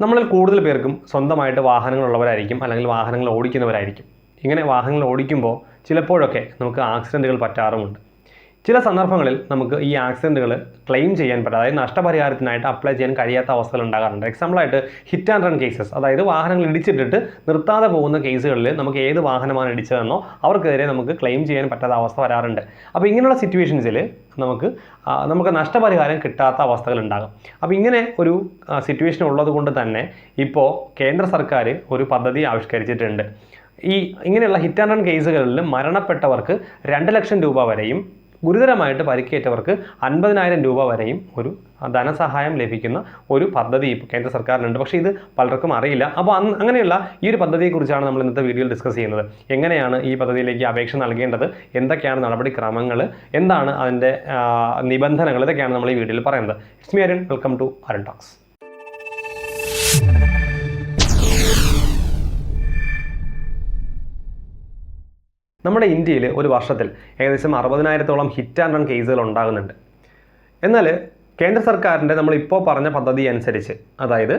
നമ്മളിൽ കൂടുതൽ പേർക്കും സ്വന്തമായിട്ട് വാഹനങ്ങളുള്ളവരായിരിക്കും അല്ലെങ്കിൽ വാഹനങ്ങൾ ഓടിക്കുന്നവരായിരിക്കും. ഇങ്ങനെ വാഹനങ്ങൾ ഓടിക്കുമ്പോൾ ചിലപ്പോഴൊക്കെ നമുക്ക് ആക്സിഡന്റുകൾ പറ്റാറുമുണ്ട്. ചില സന്ദർഭങ്ങളിൽ നമുക്ക് ഈ ആക്സിഡന്റുകൾ ക്ലെയിം ചെയ്യാൻ പറ്റും. അതായത് നഷ്ടപരിഹാരത്തിനായിട്ട് അപ്ലൈ ചെയ്യാൻ കഴിയാത്ത അവസ്ഥകൾ ഉണ്ടാകാറുണ്ട്. എക്സാമ്പിളായിട്ട് ഹിറ്റ് ആൻഡ് റൺ കേസസ് അതായത് വാഹനങ്ങൾ ഇടിച്ചിട്ടിട്ട് നിർത്താതെ പോകുന്ന കേസുകളിൽ നമുക്ക് ഏത് വാഹനമാണ് ഇടിച്ചതെന്നോ അവർക്കെതിരെ നമുക്ക് ക്ലെയിം ചെയ്യാൻ പറ്റാത്ത അവസ്ഥ വരാറുണ്ട്. അപ്പോൾ ഇങ്ങനെയുള്ള സിറ്റുവേഷൻസിൽ നമുക്ക് നമുക്ക് നഷ്ടപരിഹാരം കിട്ടാത്ത അവസ്ഥകൾ ഉണ്ടാകും. അപ്പോൾ ഇങ്ങനെ ഒരു സിറ്റുവേഷൻ ഉള്ളത് കൊണ്ട് തന്നെ ഇപ്പോൾ കേന്ദ്ര സർക്കാർ ഒരു പദ്ധതി ആവിഷ്കരിച്ചിട്ടുണ്ട്. ഈ ഇങ്ങനെയുള്ള ഹിറ്റ് ആൻഡ് റൺ കേസുകളിൽ മരണപ്പെട്ടവർക്ക് രണ്ട് ലക്ഷം രൂപ വരെയും ഗുരുതരമായിട്ട് പരിക്കേറ്റവർക്ക് അൻപതിനായിരം രൂപ വരെയും ഒരു ധനസഹായം ലഭിക്കുന്ന ഒരു പദ്ധതി ഇപ്പോൾ കേന്ദ്ര സർക്കാരിനുണ്ട്. പക്ഷേ ഇത് പലർക്കും അറിയില്ല. അപ്പോൾ അന്ന് അങ്ങനെയുള്ള ഈ ഒരു പദ്ധതിയെക്കുറിച്ചാണ് നമ്മൾ ഇന്നത്തെ വീഡിയോയിൽ ഡിസ്കസ് ചെയ്യുന്നത്. എങ്ങനെയാണ് ഈ പദ്ധതിയിലേക്ക് അപേക്ഷ നൽകേണ്ടത്? എന്തൊക്കെയാണ് നടപടിക്രമങ്ങൾ എന്താണ് അതിന്റെ നിബന്ധനകൾ ഇതൊക്കെയാണ് നമ്മൾ ഈ വീഡിയോയിൽ പറയുന്നത്. It's me Arun welcome to Arun talks. നമ്മുടെ ഇന്ത്യയിൽ ഒരു വർഷത്തിൽ ഏകദേശം അറുപതിനായിരത്തോളം ഹിറ്റ് ആൻഡ് റൺ കേസുകൾ ഉണ്ടാകുന്നുണ്ട്. എന്നാൽ കേന്ദ്ര സർക്കാരിന്റെ നമ്മളിപ്പോൾ പറഞ്ഞ പദ്ധതി അനുസരിച്ച് അതായത്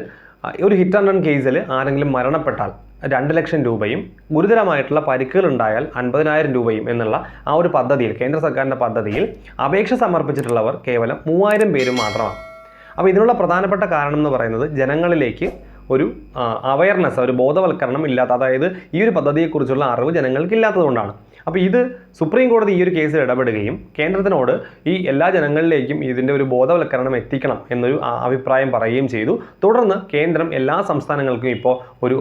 ഒരു ഹിറ്റ് ആൻഡ് റൺ കേസിൽ ആരെങ്കിലും മരണപ്പെട്ടാൽ രണ്ട് ലക്ഷം രൂപയും ഗുരുതരമായിട്ടുള്ള പരിക്കുകൾ ഉണ്ടായാൽ അൻപതിനായിരം രൂപയും എന്നുള്ള ആ ഒരു പദ്ധതിയിൽ കേന്ദ്ര സർക്കാരിന്റെ പദ്ധതിയിൽ അപേക്ഷ സമർപ്പിച്ചിട്ടുള്ളവർ കേവലം മൂവായിരം പേരും മാത്രമാണ്. അപ്പോൾ ഇതിനുള്ള പ്രധാനപ്പെട്ട കാരണം എന്ന് പറയുന്നത് ജനങ്ങളിലേക്ക് ഒരു അവയർനെസ് ഒരു ബോധവൽക്കരണം ഇല്ലാത്ത അതായത് ഈ ഒരു പദ്ധതിയെക്കുറിച്ചുള്ള അറിവ് ജനങ്ങൾക്ക് ഇല്ലാത്തതുകൊണ്ടാണ് അപ്പോൾ ഇത് സുപ്രീം കോടതി ഈ ഒരു കേസിൽ ഇടപെടുകയും കേന്ദ്രത്തിനോട് ഈ എല്ലാ ജനങ്ങളിലേക്കും ഇതിന്റെ ഒരു ബോധവൽക്കരണം എത്തിക്കണം എന്നൊരു അഭിപ്രായം പറയുകയും ചെയ്തു. തുടർന്ന് കേന്ദ്രം എല്ലാ സംസ്ഥാനങ്ങൾക്കും ഇപ്പോൾ ഒരു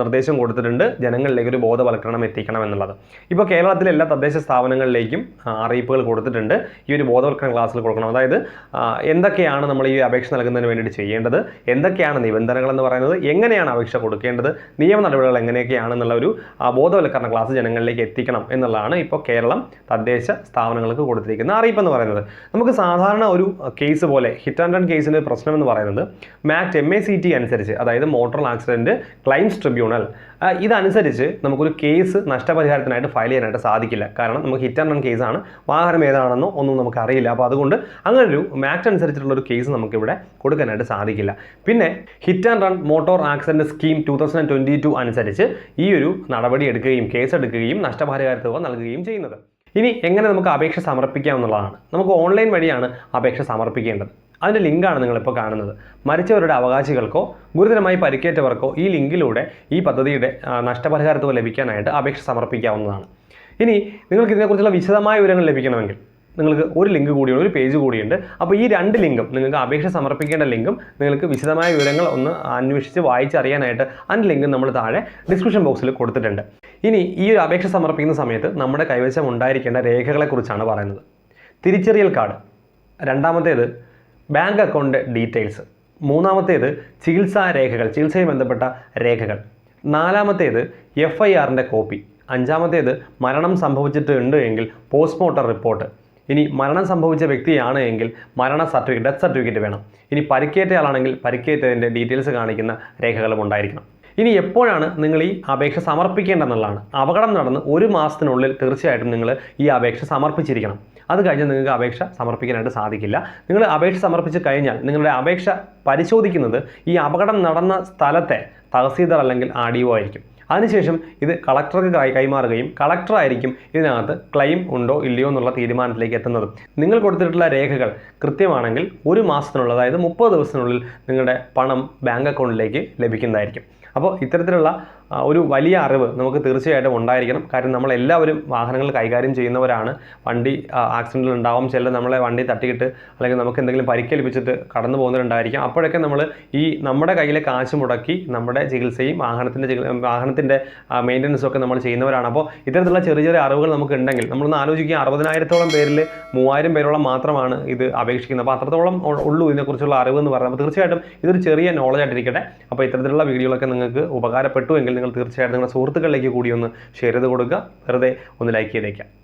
നിർദ്ദേശം കൊടുത്തിട്ടുണ്ട് ജനങ്ങളിലേക്ക് ഒരു ബോധവൽക്കരണം എത്തിക്കണം എന്നുള്ളത്. ഇപ്പോൾ കേരളത്തിലെ എല്ലാ തദ്ദേശ സ്ഥാപനങ്ങളിലേക്കും അറിയിപ്പുകൾ കൊടുത്തിട്ടുണ്ട്. ഈ ഒരു ബോധവൽക്കരണ ക്ലാസ്സിൽ കൊടുക്കണം. അതായത് എന്തൊക്കെയാണ് നമ്മൾ ഈ അപേക്ഷ നൽകുന്നതിന് വേണ്ടിയിട്ട് ചെയ്യേണ്ടത്? എന്തൊക്കെയാണ് നിബന്ധനകൾ എന്ന് പറയുന്നത്? എങ്ങനെയാണ് അപേക്ഷ കൊടുക്കേണ്ടത്? നിയമ നടപടികൾ എങ്ങനെയൊക്കെയാണെന്നുള്ള ഒരു ബോധവൽക്കരണ ക്ലാസ് ജനങ്ങളിലേക്ക് എത്തിക്കണം എന്നുള്ളതാണ് ഇപ്പോൾ കേരളം തദ്ദേശ സ്ഥാപനങ്ങൾക്ക് കൊടുത്തിരിക്കുന്ന അറിയിപ്പ് എന്ന് പറയുന്നത്. നമുക്ക് സാധാരണ ഒരു കേസ് പോലെ ഹിറ്റ് ആൻഡ് റൺ കേസിന്റെ പ്രശ്നം എന്ന് പറയുന്നത് മാറ്റ് എം എ സി ടി അനുസരിച്ച് അതായത് മോട്ടോർ ആക്സിഡന്റ് ക്ലൈംസ് ട്രിബ്യൂണൽ ഇതനുസരിച്ച് നമുക്കൊരു കേസ് നഷ്ടപരിഹാരത്തിനായിട്ട് ഫയൽ ചെയ്യാനായിട്ട് സാധിക്കില്ല. കാരണം നമുക്ക് ഹിറ്റ് ആൻഡ് റൺ കേസാണ് വാഹനം ഏതാണെന്നോ ഒന്നും നമുക്ക് അറിയില്ല. അപ്പോൾ അതുകൊണ്ട് അങ്ങനെ ഒരു മാക്ട് അനുസരിച്ചിട്ടുള്ള ഒരു കേസ് നമുക്കിവിടെ കൊടുക്കാനായിട്ട് സാധിക്കില്ല. പിന്നെ hit and run motor accident scheme two thousand twenty two അനുസരിച്ച് ഈ ഒരു നടപടി എടുക്കുകയും കേസ് എടുക്കുകയും നഷ്ടപരിഹാര തുക നൽകുകയും ചെയ്യുന്നത്. ഇനി എങ്ങനെ നമുക്ക് അപേക്ഷ സമർപ്പിക്കാം എന്നുള്ളതാണ്. നമുക്ക് ഓൺലൈൻ വഴിയാണ് അപേക്ഷ സമർപ്പിക്കേണ്ടത്. അതിന്റെ ലിങ്കാണ് നിങ്ങളിപ്പോൾ കാണുന്നത്. മരിച്ചവരുടെ അവകാശികൾക്കോ ഗുരുതരമായി പരിക്കേറ്റവർക്കോ ഈ ലിങ്കിലൂടെ ഈ പദ്ധതിയുടെ നഷ്ടപരിഹാരത്തോ ലഭിക്കാനായിട്ട് അപേക്ഷ സമർപ്പിക്കാവുന്നതാണ്. ഇനി നിങ്ങൾക്ക് ഇതിനെക്കുറിച്ചുള്ള വിശദമായ വിവരങ്ങൾ ലഭിക്കണമെങ്കിൽ നിങ്ങൾക്ക് ഒരു ലിങ്ക് കൂടിയുണ്ട് ഒരു പേജ് കൂടിയുണ്ട്. അപ്പോൾ ഈ രണ്ട് ലിങ്കും നിങ്ങൾക്ക് അപേക്ഷ സമർപ്പിക്കേണ്ട ലിങ്കും നിങ്ങൾക്ക് വിശദമായ വിവരങ്ങൾ ഒന്ന് അന്വേഷിച്ച് വായിച്ചറിയാനായിട്ട് അതിന്റെ ലിങ്ക് നമ്മൾ താഴെ ഡിസ്ക്രിപ്ഷൻ ബോക്സിൽ കൊടുത്തിട്ടുണ്ട്. ഇനി ഈ ഒരു അപേക്ഷ സമർപ്പിക്കുന്ന സമയത്ത് നമ്മുടെ കൈവശം ഉണ്ടായിരിക്കേണ്ട രേഖകളെക്കുറിച്ചാണ് പറയുന്നത്. തിരിച്ചറിയൽ കാർഡ്. രണ്ടാമത്തേത് ബാങ്ക് അക്കൗണ്ട് ഡീറ്റെയിൽസ് മൂന്നാമത്തേത് ചികിത്സാ രേഖകൾ ചികിത്സയുമായി ബന്ധപ്പെട്ട രേഖകൾ. നാലാമത്തേത് എഫ് ഐ ആറിന്റെ കോപ്പി അഞ്ചാമത്തേത് മരണം സംഭവിച്ചിട്ടുണ്ട് എങ്കിൽ പോസ്റ്റ്മോർട്ടം റിപ്പോർട്ട് ഇനി മരണം സംഭവിച്ച വ്യക്തിയാണ് എങ്കിൽ മരണ സർട്ടിഫിക്കറ്റ് ഡെത്ത് സർട്ടിഫിക്കറ്റ് വേണം. ഇനി പരിക്കേറ്റയാളാണെങ്കിൽ പരിക്കേറ്റതിന്റെ ഡീറ്റെയിൽസ് കാണിക്കുന്ന രേഖകളും ഉണ്ടായിരിക്കണം. ഇനി എപ്പോഴാണ് നിങ്ങൾ ഈ അപേക്ഷ സമർപ്പിക്കേണ്ടതെന്നുള്ളതാണ്. അപകടം നടന്ന് ഒരു മാസത്തിനുള്ളിൽ തീർച്ചയായിട്ടും നിങ്ങൾ ഈ അപേക്ഷ സമർപ്പിച്ചിരിക്കണം. അത് കഴിഞ്ഞ് നിങ്ങൾക്ക് അപേക്ഷ സമർപ്പിക്കാനായിട്ട് സാധിക്കില്ല. നിങ്ങൾ അപേക്ഷ സമർപ്പിച്ച് കഴിഞ്ഞാൽ നിങ്ങളുടെ അപേക്ഷ പരിശോധിക്കുന്നത് ഈ അപകടം നടന്ന സ്ഥലത്തെ തഹസീൽദാർ അല്ലെങ്കിൽ ആർ ആയിരിക്കും. അതിനുശേഷം ഇത് കളക്ടർക്ക് കൈമാറുകയും കളക്ടറായിരിക്കും ഇതിനകത്ത് ക്ലെയിം ഉണ്ടോ ഇല്ലയോ എന്നുള്ള തീരുമാനത്തിലേക്ക് എത്തുന്നത്. നിങ്ങൾ കൊടുത്തിട്ടുള്ള രേഖകൾ കൃത്യമാണെങ്കിൽ ഒരു മാസത്തിനുള്ള അതായത് മുപ്പത് ദിവസത്തിനുള്ളിൽ നിങ്ങളുടെ പണം ബാങ്ക് അക്കൗണ്ടിലേക്ക് ലഭിക്കുന്നതായിരിക്കും. അപ്പോൾ ഇത്തരത്തിലുള്ള ഒരു വലിയ അറിവ് നമുക്ക് തീർച്ചയായിട്ടും ഉണ്ടായിരിക്കണം. കാരണം നമ്മളെല്ലാവരും വാഹനങ്ങൾ കൈകാര്യം ചെയ്യുന്നവരാണ്. വണ്ടി ആക്സിഡന്റിൽ ഉണ്ടാവും. ചില നമ്മളെ വണ്ടി തട്ടിയിട്ട് അല്ലെങ്കിൽ നമുക്ക് എന്തെങ്കിലും പരിക്കേൽപ്പിച്ചിട്ട് കടന്നു പോകുന്നവരുണ്ടായിരിക്കും. അപ്പോഴൊക്കെ നമ്മൾ ഈ നമ്മുടെ കയ്യിലെ കാശ് മുടക്കി നമ്മുടെ ചികിത്സയും വാഹനത്തിന്റെ വാഹനത്തിന്റെ മെയിന്റനൻസും ഒക്കെ നമ്മൾ ചെയ്യുന്നവരാണ്. അപ്പോൾ ഇത്തരത്തിലുള്ള ചെറിയ ചെറിയ അറിവുകൾ നമുക്ക് ഉണ്ടെങ്കിൽ നമ്മളൊന്ന് ആലോചിക്കുക. അറുപതിനായിരത്തോളം പേരിൽ മൂവായിരം പേരോളം മാത്രമാണ് ഇത് അപേക്ഷിക്കുന്നത്. അപ്പോൾ അത്രത്തോളം ഉള്ളൂ ഇതിനെക്കുറിച്ചുള്ള അറിവ് എന്ന് പറയുന്നത് അപ്പോൾ തീർച്ചയായിട്ടും ഇതൊരു ചെറിയ നോളജ് ആയിട്ടിരിക്കട്ടെ. അപ്പോൾ ഇത്തരത്തിലുള്ള വീഡിയോകളൊക്കെ നിങ്ങൾക്ക് ഉപകാരപ്പെട്ടു എങ്കിൽ നിങ്ങൾ തീർച്ചയായിട്ടും നിങ്ങളുടെ സുഹൃത്തുക്കളിലേക്ക് കൂടി ഒന്ന് ഷെയർ ചെയ്ത് കൊടുക്കുക. വെറുതെ ഒന്ന് ലൈക്ക് ചെയ്തേക്കാം